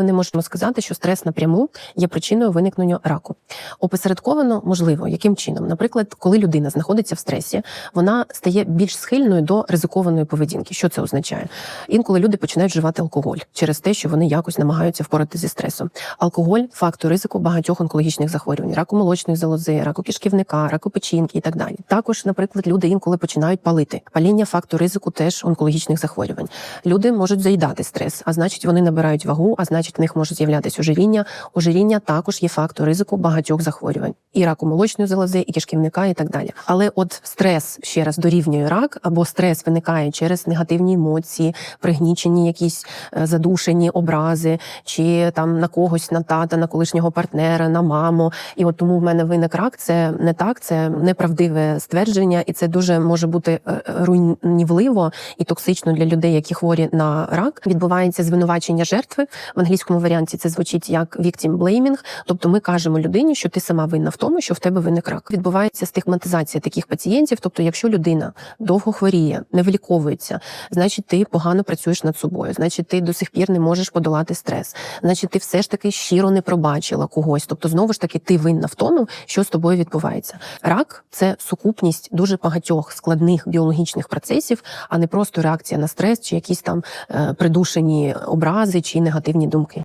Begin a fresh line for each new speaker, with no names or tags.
Ми не можемо сказати, що стрес напряму є причиною виникнення раку. Опосередковано можливо, яким чином, наприклад, коли людина знаходиться в стресі, вона стає більш схильною до ризикованої поведінки. Що це означає? Інколи люди починають вживати алкоголь через те, що вони якось намагаються впоратися зі стресом. Алкоголь фактор ризику багатьох онкологічних захворювань, раку молочної залози, раку кишківника, раку печінки і так далі. Також, наприклад, люди інколи починають палити. Паління фактор ризику теж онкологічних захворювань. Люди можуть заїдати стрес, а значить, вони набирають вагу, а значить, в них може з'являтися ожиріння. Ожиріння також є фактор ризику багатьох захворювань і раку молочної залози, і кишківника, і так далі. Але от стрес ще раз дорівнює рак, або стрес виникає через негативні емоції, пригнічені якісь е, задушені образи, чи там на когось, на тата, на колишнього партнера, на маму. І от тому в мене виник рак. Це не так, це неправдиве ствердження, і це дуже може бути е, руйнівливо і токсично для людей, які хворі на рак. Відбувається звинувачення жертви в англійському варіанті. Це звучить як victim blaming, Тобто ми кажемо людині, що ти сама винна в тому, що в тебе виник рак. Відбувається стигматизація таких пацієнтів. Тобто, якщо людина довго хворіє, не виліковується, значить ти погано працюєш над собою, значить ти до сих пір не можеш подолати стрес, значить ти все ж таки щиро не пробачила когось. Тобто, знову ж таки, ти винна в тому, що з тобою відбувається. Рак це сукупність дуже багатьох складних біологічних процесів, а не просто реакція на стрес чи якісь там е, придушені образи чи негативні думки.